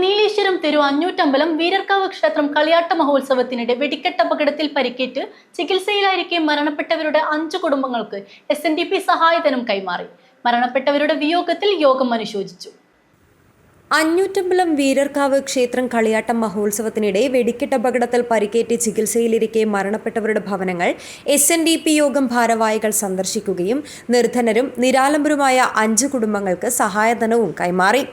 നീലീശ്വരം തെരു അഞ്ഞൂറ്റമ്പലം വീരർക്കാവ് ക്ഷേത്രം കളിയാട്ട മഹോത്സവത്തിനിടെ വെടിക്കെട്ട് അപകടത്തിൽ പരിക്കേറ്റ് ചികിത്സയിലായിരിക്കെ മരണപ്പെട്ടവരുടെ അഞ്ചു കുടുംബങ്ങൾക്ക് എസ് എൻ ഡി പി സഹായധനം കൈമാറി. മരണപ്പെട്ടവരുടെ വിയോഗത്തിൽ യോഗം അനുശോചിച്ചു. അഞ്ഞൂറ്റമ്പലം വീരർക്കാവ് ക്ഷേത്രം കളിയാട്ടം മഹോത്സവത്തിനിടെ വെടിക്കെട്ട് അപകടത്തിൽ പരിക്കേറ്റ് ചികിത്സയിലിരിക്കെ മരണപ്പെട്ടവരുടെ ഭവനങ്ങൾ എസ് എൻ ഡി പി യോഗം ഭാരവാഹികൾ സന്ദർശിക്കുകയും നിർധനരും നിരാലംബരുമായ അഞ്ച് കുടുംബങ്ങൾക്ക് സഹായധനവും കൈമാറി.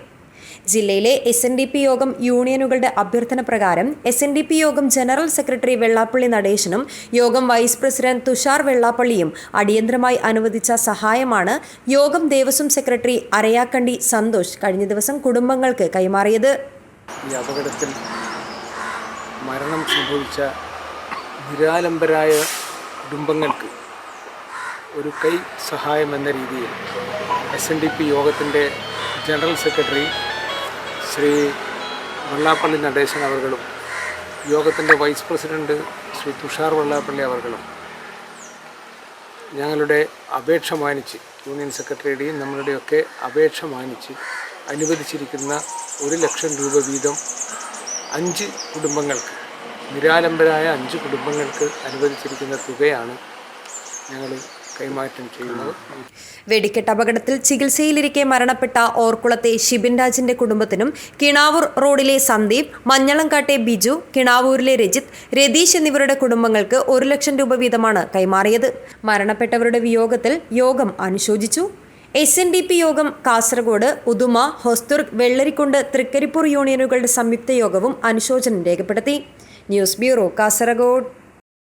ജില്ലയിലെ എസ് എൻ ഡി പി യോഗം യൂണിയനുകളുടെ അഭ്യർത്ഥന പ്രകാരം എസ് എൻ ഡി പി യോഗം ജനറൽ സെക്രട്ടറി വെള്ളാപ്പള്ളി നടേശനും യോഗം വൈസ് പ്രസിഡന്റ് തുഷാർ വെള്ളാപ്പള്ളിയും അടിയന്തരമായി അനുവദിച്ച സഹായമാണ് യോഗം ദേവസ്വം സെക്രട്ടറി അരയാക്കണ്ടി സന്തോഷ് കഴിഞ്ഞ ദിവസം കുടുംബങ്ങൾക്ക് കൈമാറിയത്. അപകടത്തിൽ മരണം സംഭവിച്ച നിരാലംബരായ കുടുംബങ്ങൾക്ക് ഒരു കൈ സഹായം എന്ന രീതിയിൽ എസ് എൻ ഡി പി യോഗത്തിന്റെ ജനറൽ സെക്രട്ടറി ശ്രീ വെള്ളാപ്പള്ളി നടേശൻ അവർകളും യോഗത്തിന്റെ വൈസ് പ്രസിഡന്റ് ശ്രീ തുഷാർ വെള്ളാപ്പള്ളി അവർകളും. ഞങ്ങളുടെ അപേക്ഷ മാനിച്ച് യൂണിയൻ സെക്രട്ടറിയുടെയും നമ്മളുടെയൊക്കെ അപേക്ഷ മാനിച്ച് അനുവദിച്ചിരിക്കുന്ന ഒരു ലക്ഷം രൂപ വീതം അഞ്ച് കുടുംബങ്ങൾക്ക് നിരാലംബരായ അഞ്ച് കുടുംബങ്ങൾക്ക് അനുവദിച്ചിരിക്കുന്ന തുകയാണ് ഞങ്ങൾ വെടിക്കെട്ട് അപകടത്തിൽ ചികിത്സയിലിരിക്കെ മരണപ്പെട്ട ഓർക്കുളത്തെ ഷിബിൻ രാജിന്റെ കുടുംബത്തിനും കിണാവൂർ റോഡിലെ സന്ദീപ് മഞ്ഞളംകാട്ടെ ബിജു കിണാവൂരിലെ രജിത് രതീഷ് എന്നിവരുടെ കുടുംബങ്ങൾക്ക് ഒരു ലക്ഷം രൂപ വീതമാണ് കൈമാറിയത്. മരണപ്പെട്ടവരുടെ വിയോഗത്തിൽ യോഗം അനുശോചിച്ചു. എസ് എൻ ഡി പി യോഗം കാസർഗോഡ് ഉദുമ ഹൊസ്തുർഗ് വെള്ളരിക്കുണ്ട് തൃക്കരിപ്പൂർ യൂണിയനുകളുടെ സംയുക്ത യോഗവും അനുശോചനം രേഖപ്പെടുത്തി. News bureau Kasaragod.